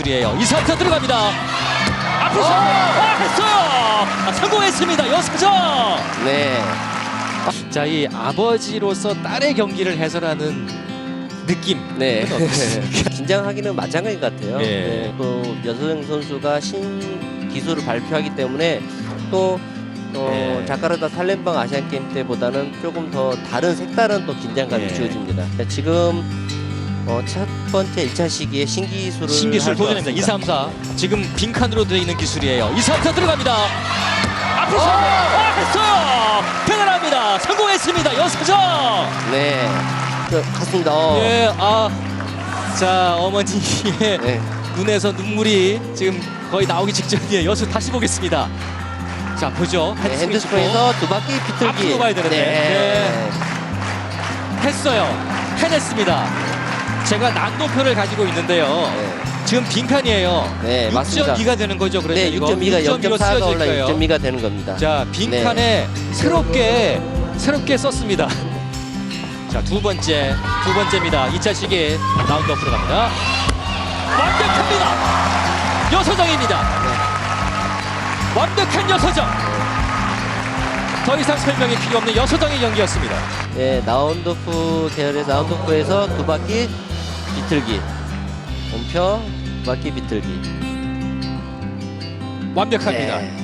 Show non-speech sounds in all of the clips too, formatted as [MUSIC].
기술이에요. 이 상태 들어갑니다. 앞으로 아, 했어요. 아, 성공했습니다. 여섯점. 네. 자, 이 아버지로서 딸의 경기를 해설하는 느낌. 네. [LAUGHS] 긴장하기는 마찬가지 같아요. 예. 네. 또 여서정 선수가 신 기술을 발표하기 때문에 또 어, 예. 자카르타 살렘방 아시안 게임 때보다는 조금 더 다른 색다른 또 긴장감이 예. 주어집니다. 자, 지금 어, 첫 번째 1차 시기에 신기술을 신기술 도전입니다. 2, 같습니다. 3, 4. 지금 빈칸으로 되어 있는 기술이에요. 2, 3, 4 들어갑니다. 앞으로 아, 했어요. 대단합니다. 성공했습니다. 여섯점. 네. 그, 갔습니다. 어. 예, 아, 자 어머니의 네. 눈에서 눈물이 지금 거의 나오기 직전이에요. 여수 다시 보겠습니다. 자 보죠. 네, 핸드스윙 핸드스프레에서 두 바퀴 비틀기. 앞으로 가야 되는데. 네. 치고 했어요. 해냈습니다. 제가 난도표를 가지고 있는데요. 네. 지금 빈칸이에요. 네, 맞습니다. 6.2가 되는 거죠. 그래서 네, 이거 6.2가 6.2로 0.4가 쓰여질 올라 거예요. 6.2가 되는 겁니다. 자 빈칸에 새롭게 새롭게 썼습니다. 자 두 번째 두 번째입니다. 2차 시기 라운드 앞으로 갑니다. 완벽합니다. 여서정입니다. 완벽한 여서정. 더 이상 설명이 필요 없는 여서정의 경기였습니다. 네, 나운도프 계열의 나운도프에서 두 바퀴 비틀기. 두 바퀴 비틀기. 완벽합니다. 네.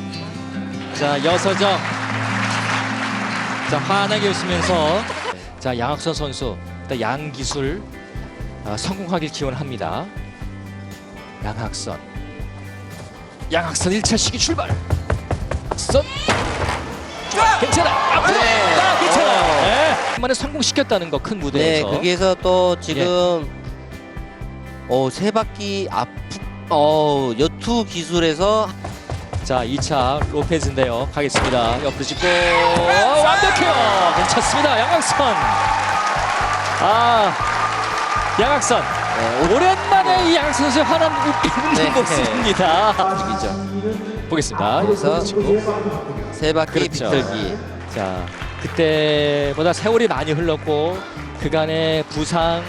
자 여서정. 자 환하게 웃으면서 자 양학선 선수 일단 양 기술 아, 성공하길 기원합니다. 양학선. 양학선 1차 시기 출발. 선. 괜찮아. 앞으로. 네. 아, 괜찮아. 어. 네. 만에 성공시켰다는 거 큰 네, 무대에서. 거기에서 또 지금 어, 세 바퀴 앞 어, 여투 기술에서 자 2차 로페즈인데요. 가겠습니다. 옆으로 짚고 어, 완벽해요. 괜찮습니다. 양학선. 아 양학선. 네, 오랜만에 이 양학선 선수의 환한 웃기는 네. 모습입니다. 오직이죠. 보겠습니다. 그래서 세 바퀴 그렇죠. 비틀기. 자 그때보다 세월이 많이 흘렀고 그간의 부상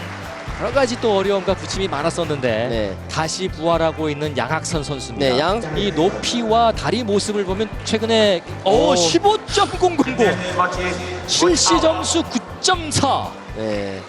여러 가지 또 어려움과 부침이 많았었는데 네. 다시 부활하고 있는 양학선 선수입니다. 네, 양- 이 높이와 다리 모습을 보면 최근에 오, 오. 15.000 실시 점수 9.4. 네.